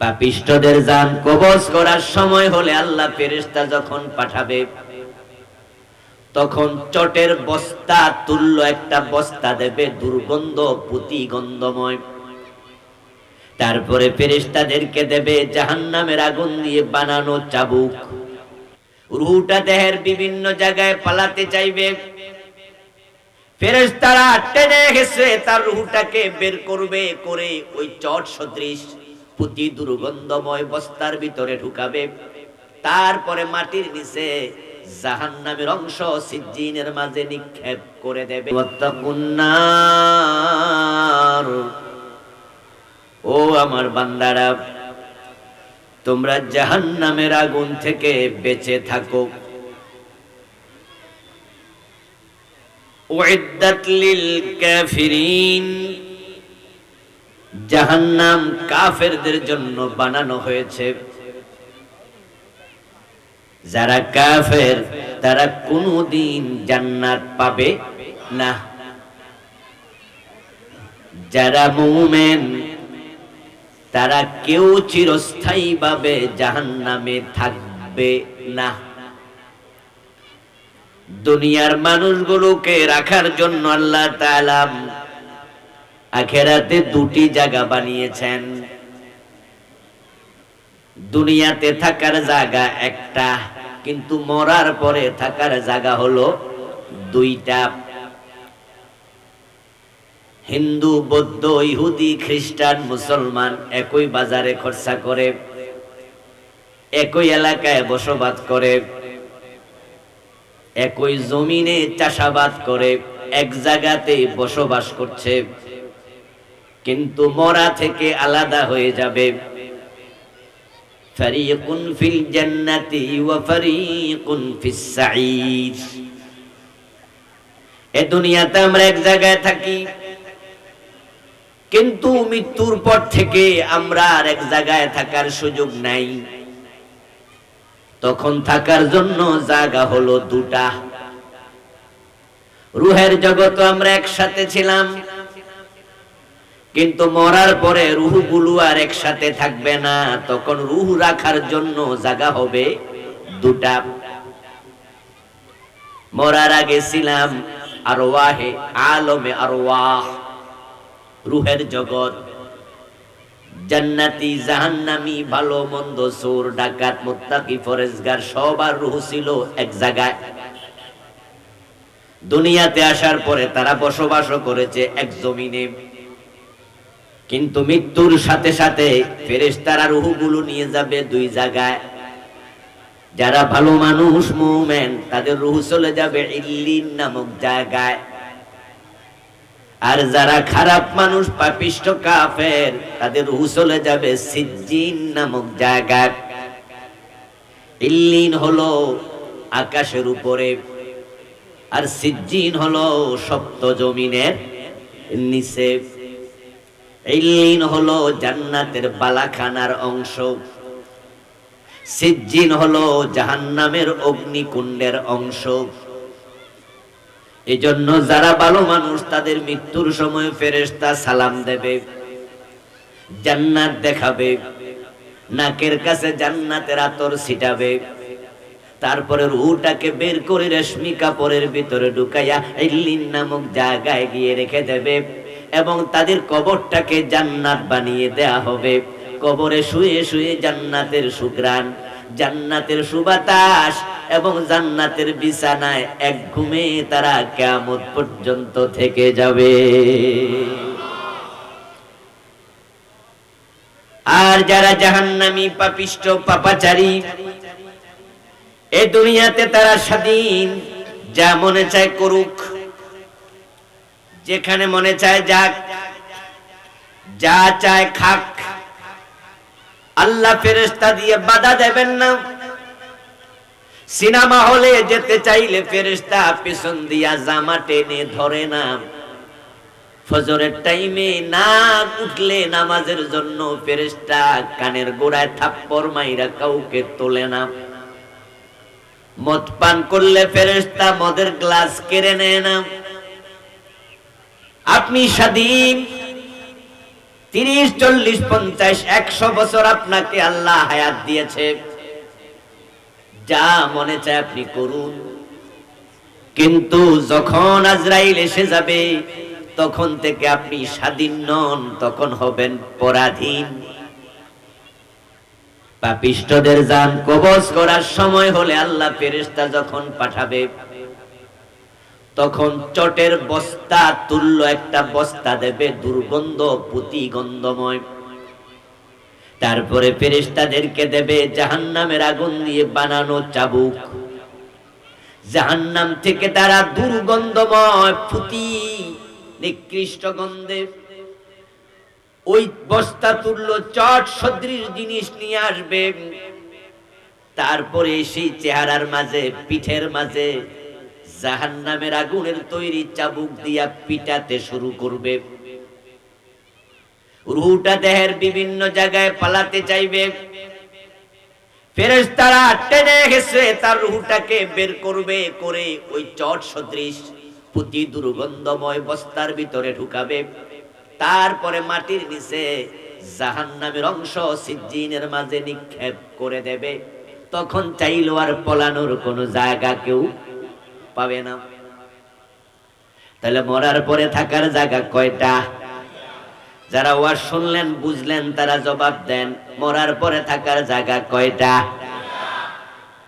পাপিষ্টদের যান কবজ করার সময় হলে আল্লাহ ফেরেশতা যখন পাঠাবে, তখন চটের বস্তা, তুল্য একটা বস্তা দেবে দুর্গন্ধ পুতি গন্ধময় তারপরে ফেরেশতাদেরকে দেবে জাহান্নামের আগুন দিয়ে বানানো চাবুক। রুহুটা দেহের বিভিন্ন জায়গায় পালাতে চাইবে। ফেরেশতারা টেনে গেছে তার রুহুটাকে বের করবে, করে ওই চট সদৃশ পুতি দুর্গন্ধময় বস্তার ভিতরে ঢুকাবে। তারপরে মাটির নিচে জাহান্নামের অংশ সিজ্জিনের মাঝে নিক্ষেপ করে দেবে। ও আমার বান্দারা, তোমরা জাহান্নামের আগুন থেকে বেঁচে থাকো। উইদ্দাত লিল কাফিরিন। জাহান্নাম কাফেরদের জন্য বানানো হয়েছে। যারা কাফের, তারা কোনোদিন জান্নাত পাবে না। যারা মুমেন, তারা কেউ চিরস্থায়ী ভাবে জাহান্নামে থাকবে না। দুনিয়ার মানুষগুলোকে রাখার জন্য আল্লাহ তাআলা আখেরাতে দুটি জায়গা বানিয়েছেন। দুনিয়াতে থাকার জায়গা একটা, কিন্তু মরার পরে থাকার জায়গা হলো দুইটা। হিন্দু, বৌদ্ধ, ইহুদি, খ্রিস্টান, মুসলমান একই বাজারে খরচা করে, একই এলাকায় বসবাস করে, একই জমিনে চাষাবাদ করে, এক জায়গাতে বসবাস করছে। কিন্তু মরা থেকে আলাদা হয়ে যাবে। ফারিকুন ফিল জান্নাতি ওয়া ফারিকুন ফিস সাঈদ। এ দুনিয়াতে আমরা এক জায়গায় থাকি, কিন্তু মৃত্যুর পর থেকে আমরা আর এক জায়গায় থাকার সুযোগ নাই। তখন থাকার জন্য জায়গা হলো দুটা। রুহের জগৎ আমরা একসাথে ছিলাম। কিন্তু মরার পরে রুহগুলো আর একসাথে থাকবে না, তখন রুহ রাখার জন্য জায়গা হবে দুটা। মরার আগে ছিলাম আর ওয়াহে আলমে আর ওয়াহ রুহের জগৎ। জান্নাতি, জাহান্নামি, ভালো, মন্দ, চোর, ডাকাত, মুত্তাকি, ফরেজগার সবার রুহ ছিল এক জায়গায়। দুনিয়াতে আসার পরে তারা বসবাস করেছে এক জমিনে। কিন্তু মৃত্যুর সাথে সাথে ফেরেশতারা রুহগুলো নিয়ে যাবে দুই জায়গায়। যারা ভালো মানুষ, মুমেন, তাদের রুহ চলে যাবে ইল্লিন নামক জায়গায়। আর যারা খারাপ মানুষ, পাপিষ্ট, কাফের, তাদের রুহ চলে যাবে সিজ্জিন নামক জায়গায়। ইল্লিন হলো আকাশের উপরে, আর সিজ্জিন হলো সপ্ত জমিনের নিচে। ইল্লিন হলো জান্নাতের বালাখানার অংশ। সিজ্জিন হলো জাহান্নামের অগ্নিকুণ্ডের অংশ। এজন্য যারা ভালো মানুষ, তাদের মৃত্যুর সময় ফেরেশতা সালাম দেবে, জান্নাত দেখাবে, নাকের কাছে জান্নাতের আতর ছিটাবে। তারপরে রুটাকে বের করে রেশমি কাপড়ের ভিতরে ঢুকাইয়া ইল্লিন নামক জায়গায় গিয়ে রেখে দেবে। এবং তাদের কবরটাকে জান্নাত বানিয়ে দেয়া হবে। কবরে শুয়ে শুয়ে জান্নাতের সুগ্রাণ জান্নাতের সুবাতাস এবং জান্নাতের বিছানায় এক ঘুমে তারা কেমন পর্যন্ত থেকে যাবে। আর যারা জাহান্নামী, পাপিষ্ট, পাপাচারী এই দুনিয়াতে তারা স্বাধীন, যা মনে চায় করুক যেখানে মনে চায় যাক, যা চায় খাক। আল্লাহ ফেরেস্তা দিয়ে বাধা দেবেন না। সিনেমা হলে যেতে চাইলে ফেরেস্তা পিছন দিয়া জামা টেনে ধরে না। ফজরের টাইমে না উঠলে নামাজের জন্য ফেরেস্তা কানের গোড়ায় থাপ্পর মাইরা কাউকে তোলে না। মদ পান করলে ফেরেস্তা মদের গ্লাস কেড়ে নেয় না। আপনি স্বাধীন। তিরিশ, চল্লিশ, পঞ্চাশ, একশো বছর আপনাকে আল্লাহ হায়াত দিয়েছে। যা মনে চায় আপনি করুন। কিন্তু যখন আজরাইল এসে যাবে, তখন থেকে আপনি স্বাধীন নন, তখন হবেন পরাধীন। পাপিষ্টদের যান কবজ করার সময় হলে আল্লাহ ফেরেশতা যখন পাঠাবে তখন চটের বস্তা, তুল্য একটা বস্তা দেবে দুর্গন্ধ পুতি গন্ধময় তারপরে ফেরেশতাদেরকে দেবে জাহান্নামের আগুন দিয়ে বানানো চাবুক। জাহান্নাম থেকে তারা দুর্গন্ধময় ফুতি নিকৃষ্ট গন্ধে। ওই বস্তা তুলল চট, সদৃশ জিনিস নিয়ে আসবে। তারপরে সেই চেহারার মাঝে, পিঠের মাঝে জাহান্নামের আগুনের তৈরি চাবুক দিয়া পিটাতে শুরু করবে। রুহুটা দেহের বিভিন্ন জায়গায় পালাতে চাইবে। ঢুকাবে। তারপরে মাটির নিচে জাহান্নামের অংশ সিজ্জিনের মাঝে নিক্ষেপ করে দেবে। তখন চাইলো আর পলানোর কোনো জায়গা কেউ পাবে না। তাহলে মরার পরে থাকার জায়গা কয়টা? যারা ওয়াজ শুনলেন, বুঝলেন, তারা জবাব দেন, মরার পরে থাকার জায়গা কয়টা?